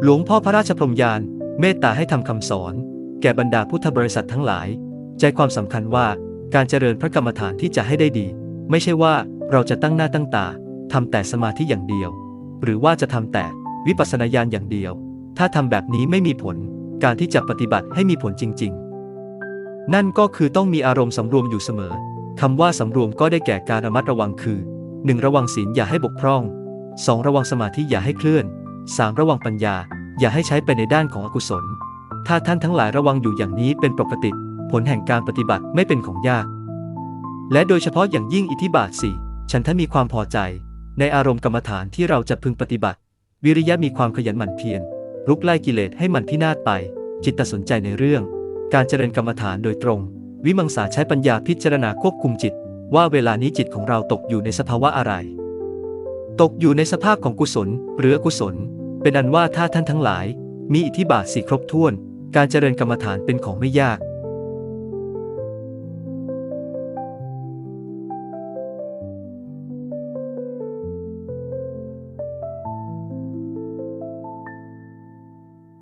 หลวงพ่อพระราชพรมยานเมตตาให้ทำคำสอน แก่บรรดาพุทธบริษัททั้งหลาย ใจความสำคัญว่าการเจริญพระกรรมฐานที่จะให้ได้ดี ไม่ใช่ว่าเราจะตั้งหน้าตั้งตาทำแต่สมาธิอย่างเดียว หรือว่าจะทำแต่วิปัสสนาญาณอย่างเดียว ถ้าทำแบบนี้ไม่มีผล การที่จะปฏิบัติให้มีผลจริง ๆ นั่นก็คือต้องมีอารมณ์สำรวมอยู่เสมอคำว่าสำรวมก็ได้แก่การระมัดระวังคือ 1. ระวังศีลอย่าให้บกพร่อง 2. ระวังสมาธิอย่าให้เคลื่อน 3. ระวังปัญญา อย่าให้ใช้ไปในด้านของอกุศล ถ้าท่านทั้งหลายระวังอยู่อย่างนี้เป็นปกติ ผลแห่งการปฏิบัติไม่เป็นของยาก และโดยเฉพาะอย่างยิ่งอิทธิบาทสี่ฉันทะมีความพอใจ ในอารมณ์กรรมฐานที่เราจะพึงปฏิบัติ วิริยะมีความขยันหมั่นเพียรรุกไล่กิเลสให้มันพินาศไป จิตตสนใจในเรื่อง การเจริญกรรมฐานโดยตรง วิมังสาใช้ปัญญาพิจารณาควบคุมจิต ว่าเวลานี้จิตของเราตกอยู่ในสภาวะอะไร ตกอยู่ในสภาพของกุศลหรืออกุศล เป็นอันว่าถ้าท่านทั้งหลาย มีอิทธิบาทสี่ครบถ้วน การเจริญกรรมฐานเป็นของไม่ยาก